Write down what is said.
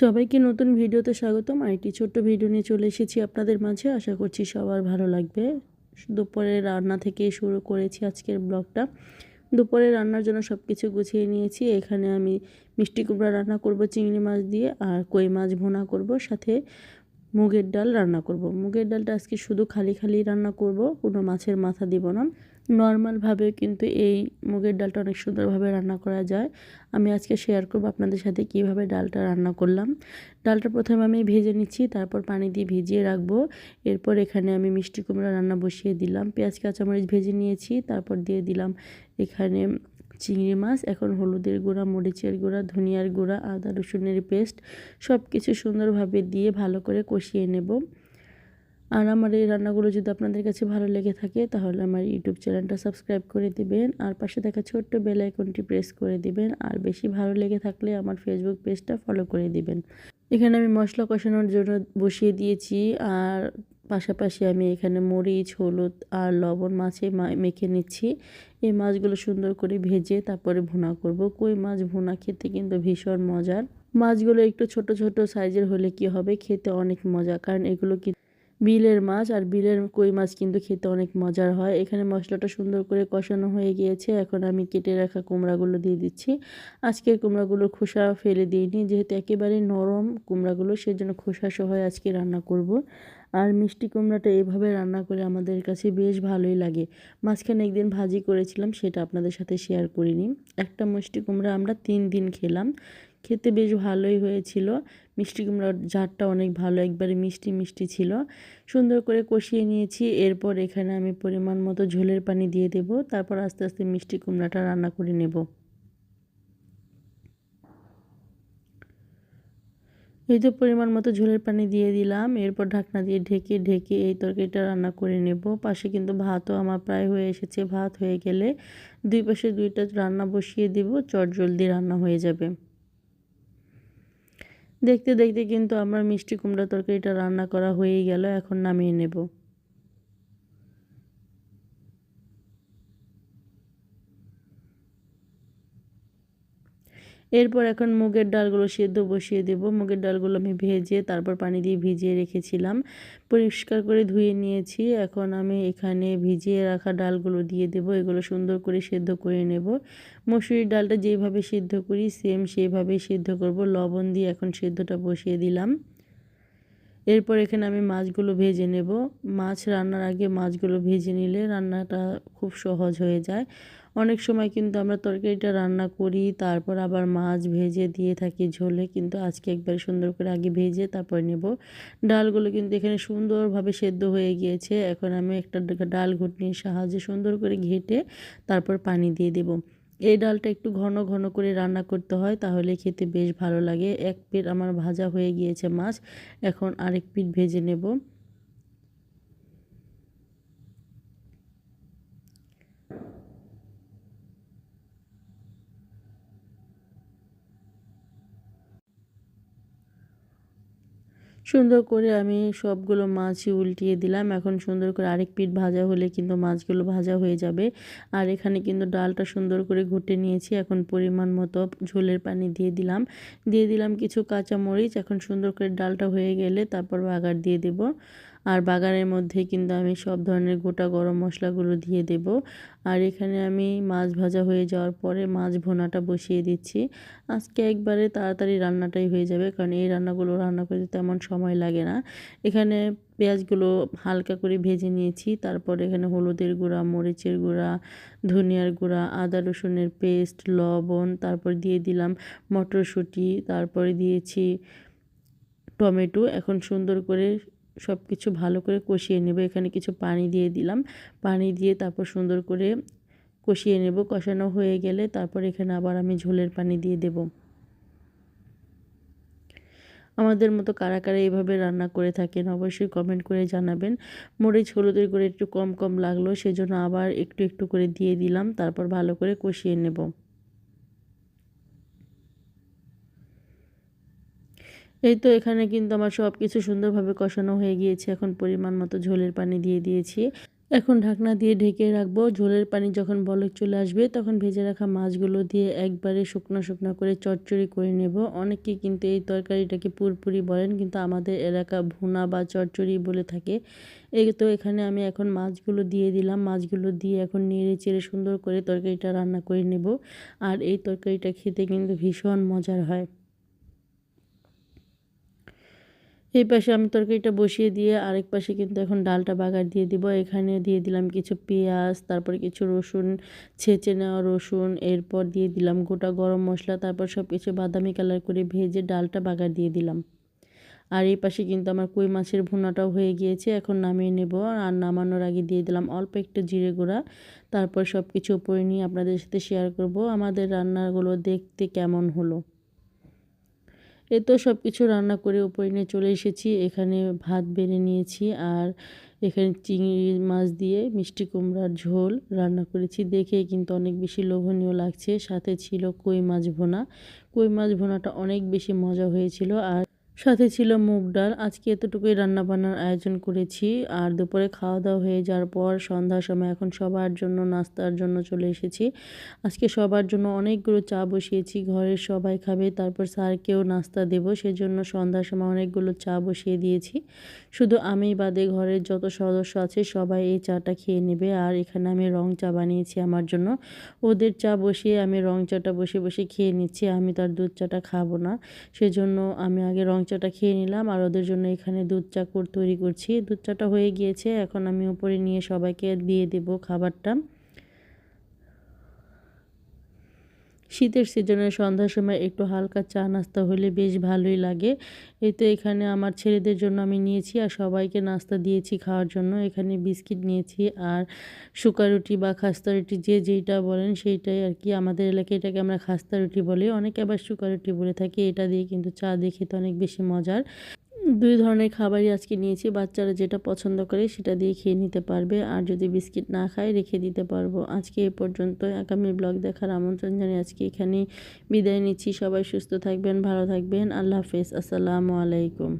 সবাইকে নতুন ভিডিওতে স্বাগতম। আরেকটি ছোট্ট ভিডিও নিয়ে চলে এসেছি আপনাদের মাঝে। আশা করছি সবার ভালো লাগবে। দুপুরে রান্না থেকে শুরু করেছি আজকের ব্লগটা। দুপুরে রান্নার জন্য সব কিছু গুছিয়ে নিয়েছি। এখানে আমি মিষ্টি কুমড়া রান্না করব, চিংড়ি মাছ দিয়ে, আর কই মাছ ভোনা করব, সাথে মুগের ডাল রান্না করব। মুগের ডালটা আজকে শুধু খালি খালি রান্না করব, কোনো মাছের মাথা দিব না। নর্মালভাবে কিন্তু এই মুগের ডালটা অনেক সুন্দরভাবে রান্না করা যায়। আমি আজকে শেয়ার করব আপনাদের সাথে কীভাবে ডালটা রান্না করলাম। ডালটা প্রথমে আমি ভেজে নিচ্ছি, তারপর পানি দিয়ে ভিজিয়ে রাখব। এরপর এখানে আমি মিষ্টি কুমড়া রান্না বসিয়ে দিলাম। পেঁয়াজ, কাঁচামরিচ ভেজে নিয়েছি, তারপর দিয়ে দিলাম এখানে চিংড়ি মাছ, এখন হলুদের গুঁড়া, মরিচের গুঁড়া, ধনিয়ার গুঁড়া, আদা, রসুনের পেস্ট সব কিছু সুন্দরভাবে দিয়ে ভালো করে কষিয়ে নেব। আর আমার এই রান্নাগুলো যদি আপনাদের কাছে ভালো লেগে থাকে, তাহলে আমার ইউটিউব চ্যানেলটা সাবস্ক্রাইব করে দিবেন, আর পাশে থাকা ছোট্ট বেল আইকনটি প্রেস করে দিবেন, আর বেশি ভালো লেগে থাকলে আমার ফেসবুক পেজটা ফলো করে দিবেন। এখানে আমি মশলা কষানোর জন্য বসিয়ে দিয়েছি, আর পাশাপাশি আমি এখানে মরিচ, হলুদ আর লবণ মাছে মেখে নিচ্ছি। এই মাছগুলো সুন্দর করে ভেজে তারপরে ভুনা করব। কই মাছ ভুনা খেতে কিন্তু ভীষণ মজার। মাছগুলো একটু ছোট ছোট সাইজের হলে কি হবে? খেতে অনেক মজা, কারণ এগুলো কি বিলের মাছ আর বিলের কই মাছ কিন্তু খেতে অনেক মজার হয়। এখানে মশলাটা সুন্দর করে কষানো হয়ে গিয়েছে। এখন আমি কেটে রাখা কুমড়াগুলো দিয়ে দিচ্ছি। আজকের কুমড়াগুলোর খোসা ফেলে দিইনি, যেহেতু একেবারে নরম কুমড়াগুলো, সেজন্য খোসা সহ আজকে রান্না করব। আর মিষ্টি কুমড়াটা এভাবে রান্না করে আমাদের কাছে বেশ ভালোই লাগে। মাঝখানে একদিন ভাজি করেছিলাম, সেটা আপনাদের সাথে শেয়ার করিনি। একটা মিষ্টি কুমড়া আমরা তিন দিন খেলাম। খেতে বেশ ভালোই হয়েছিল। মিষ্টি কুমড়ার ঝাড়টা অনেক ভালো, একবারে মিষ্টি মিষ্টি ছিল। সুন্দর করে কষিয়ে নিয়েছি, এরপর এখানে আমি পরিমাণ মতো ঝোলের পানি দিয়ে দেব, তারপর আস্তে আস্তে মিষ্টি কুমড়াটা রান্না করে নেব। এই তো পরিমাণ মতো ঝোলের পানি দিয়ে দিলাম, এরপর ঢাকনা দিয়ে ঢেকে ঢেকে এই তরকারিটা রান্না করে নেব। পাশে কিন্তু ভাতও আমার প্রায় হয়ে এসেছে, ভাত হয়ে গেলে দুই পাশে দুইটা রান্না বসিয়ে দেব চট জলদি রান্না হয়ে যাবে। দেখতে দেখতে কিন্তু আমার মিষ্টি কুমড়া তরকারিটা রান্না করা হয়েই গেল এখন নামিয়ে নেব। এরপর এখন মুগের ডালগুলো সেদ্ধ বসিয়ে দেব। মুগের ডালগুলো আমি ভেজে তারপর পানি দিয়ে ভিজিয়ে রেখেছিলাম। পরিষ্কার করে ধুয়ে নিয়েছি। এখন আমি এখানে ভিজিয়ে রাখা ডালগুলো দিয়ে দেব। এগুলো সুন্দর করে সেদ্ধ করে নেব। মসুরির ডালটা যেভাবে সেদ্ধ করি সেম সেইভাবেই সেদ্ধ করব। লবণ দিয়ে এখন সেদ্ধটা বসিয়ে দিলাম। এরপর এখানে আমি মাছগুলো ভেজে নেব। মাছ রান্নার আগে মাছগুলো ভেজে নিলে রান্নাটা খুব সহজ হয়ে যায়। অনেক সময় কিন্তু আমরা তরকারিটা রান্না করি, তারপর আবার মাছ ভেজে দিয়ে থাকি ঝোলে, কিন্তু আজকে একবার সুন্দর করে আগে ভেজে তারপর নেব। ডালগুলো কিন্তু এখানে সুন্দরভাবে সেদ্ধ হয়ে গিয়েছে, এখন আমি একটা ডাল ঘুটনির সাহায্যে সুন্দর করে ঘেটে তারপর পানি দিয়ে দেব। এই ডালটা একটু ঘন ঘন করে রান্না করতে হয়, তাহলে খেতে বেশ ভালো লাগে। এক পিঠ আমার ভাজা হয়ে গিয়েছে মাছ, এখন আরেক পিঠ ভেজে নেব। সুন্দর করে আমি সবগুলো মাছই উল্টিয়ে দিলাম। এখন সুন্দর করে আরেক পিঠ ভাজা হলে কিন্তু মাছগুলো ভাজা হয়ে যাবে। আর এখানে কিন্তু ডালটা সুন্দর করে ঘুটে নিয়েছি। এখন পরিমাণ মতো ঝোলের পানি দিয়ে দিলাম। দিয়ে দিলাম কিছু কাঁচা মরিচ এখন সুন্দর করে ডালটা হয়ে গেলে তারপর বাগার দিয়ে দেব। আর বাগানের মধ্যে কিন্তু আমি সব ধরনের গোটা গরম মশলাগুলো দিয়ে দেব। আর এখানে আমি মাছ ভাজা হয়ে যাওয়ার পরে মাছ ভোনাটা বসিয়ে দিচ্ছি। আজকে একবারে তাড়াতাড়ি রান্নাটাই হয়ে যাবে, কারণ এই রান্নাগুলো রান্না করতে তেমন সময় লাগে না। এখানে পেঁয়াজগুলো হালকা করে ভেজে নিয়েছি, তারপর এখানে হলুদের গুঁড়া, মরিচের গুঁড়া, ধনিয়ার গুঁড়া, আদা রসুনের পেস্ট, লবণ, তারপর দিয়ে দিলাম মটরশুঁটি, তারপরে দিয়েছি টমেটো। এখন সুন্দর করে সব কিছু ভালো করে কষিয়ে নেব। এখানে কিছু পানি দিয়ে দিলাম। পানি দিয়ে তারপর সুন্দর করে কষিয়ে নেব। কষানো হয়ে গেলে তারপর এখানে আবার আমি ঝোলের পানি দিয়ে দেব। আমাদের মতো কারা কারা এইভাবে রান্না করে থাকেন অবশ্যই কমেন্ট করে জানাবেন। মরিচ, হলুদের করে একটু কম কম লাগল, সেজন্য আবার একটু একটু করে দিয়ে দিলাম। তারপর ভালো করে কষিয়ে নেব। এই তো এখানে কিন্তু আমার সব কিছু সুন্দরভাবে কষানো হয়ে গিয়েছে। এখন পরিমাণ মতো ঝোলের পানি দিয়ে দিয়েছি। এখন ঢাকনা দিয়ে ঢেকে রাখব। ঝোলের পানি যখন বলক চলে আসবে, তখন ভেজে রাখা মাছগুলো দিয়ে একবারে শুকনো শুকনো করে চচ্চড়ি করে নেব। অনেকে কিন্তু এই তরকারিটাকে পুরপুরি বলেন, কিন্তু আমাদের এলাকা ভুনা বা চচ্চড়ি বলে থাকে। এই তো এখানে আমি এখন মাছগুলো দিয়ে দিলাম। মাছগুলো দিয়ে এখন নেড়ে চেড়ে সুন্দর করে তরকারিটা রান্না করে নেব। আর এই তরকারিটা খেতে কিন্তু ভীষণ মজার হয়। এই পাশে আমি তরকারিটা বসিয়ে দিয়ে আরেক পাশে কিন্তু এখন ডালটা বাগার দিয়ে দিব। এখানে দিয়ে দিলাম কিছু পেঁয়াজ, তারপরে কিছু রসুন, ছেঁচে নেওয়া রসুন, এরপর দিয়ে দিলাম গোটা গরম মশলা, তারপর সব কিছু বাদামি কালার করে ভেজে ডালটা বাগার দিয়ে দিলাম। আর এই পাশে কিন্তু আমার কই মাছের ভুনাটাও হয়ে গিয়েছে, এখন নামিয়ে নেব। আর নামানোর আগে দিয়ে দিলাম অল্প একটু জিরে গুঁড়া, তারপর সব কিছু উপরে নিয়ে আপনাদের সাথে শেয়ার করব। আমাদের রান্নাগুলো দেখতে কেমন হলো? এ তো সব কিছু রান্না করে উপরে নিয়ে চলে এসেছি। এখানে ভাত বেড়ে নিয়েছি আর এখানে চিংড়ি মাছ দিয়ে মিষ্টি কুমড়ার ঝোল রান্না করেছি। দেখে কিন্তু অনেক বেশি লোভনীয় লাগছে। সাথে ছিল কই মাছ ভোনা। কই মাছ ভোনাটা অনেক বেশি মজা হয়েছিল আর সাথে ছিল মুগ ডাল। আজকে এতটুকুই রান্নাবান্নার আয়োজন করেছি। আর দুপুরে খাওয়া দাওয়া হয়ে যাওয়ার পর সন্ধ্যার সময় এখন সবার জন্য নাস্তার জন্য চলে এসেছি। আজকে সবার জন্য অনেকগুলো চা বসিয়েছি। ঘরের সবাই খাবে, তারপর স্যারকেও নাস্তা দেবো। সেজন্য সন্ধ্যার সময় অনেকগুলো চা বসিয়ে দিয়েছি। শুধু আমি বাদে ঘরের যত সদস্য আছে, সবাই এই চাটা খেয়ে নেবে। আর এখানে আমি রং চা বানিয়েছি আমার জন্য। ওদের চা বসিয়ে আমি রং চাটা বসে বসে খেয়ে নিচ্ছি। আমি তার দুধ চাটা খাব না। সেজন্য আমি আগে রং চাটা খেয়ে নিলাম আর ওদের জন্য এখানে দুধ চা তৈরি করছি। দুধ চাটা হয়ে গিয়েছে, এখন আমি উপরে নিয়ে সবাইকে দিয়ে দেব খাবারটা। শীতের সিজনে সন্ধ্যার সময় একটু হালকা চা নাস্তা হলে বেশ ভালোই লাগে। এই তো এখানে আমার ছেলেদের জন্য আমি নিয়েছি আর সবাইকে নাস্তা দিয়েছি খাওয়ার জন্য। এখানে বিস্কিট নিয়েছি আর শুকা রুটি বা খাস্তা রুটি, যে যেইটা বলেন সেইটাই আর কি। আমাদের এলাকায় এটাকে আমরা খাস্তা রুটি বলি। অনেকে আবার শুকা রুটি বলে থাকি, এটা দিয়ে কিন্তু চা দিয়ে খেতে অনেক বেশি মজার। দুই ধরনের খাবারই আজকে নিয়েছি। বাচ্চারা যেটা পছন্দ করে সেটা দিয়ে খেয়ে নিতে পারবে। আর যদি বিস্কিট না খায়, রেখে দিতে পারব। আজকে এ পর্যন্ত আগামী ব্লগ দেখার আমন্ত্রণ জানিয়ে আজকে এখানে বিদায় নিচ্ছি। সবাই সুস্থ থাকবেন, ভালো থাকবেন। আল্লাহ হাফেজ। আসসালামু আলাইকুম।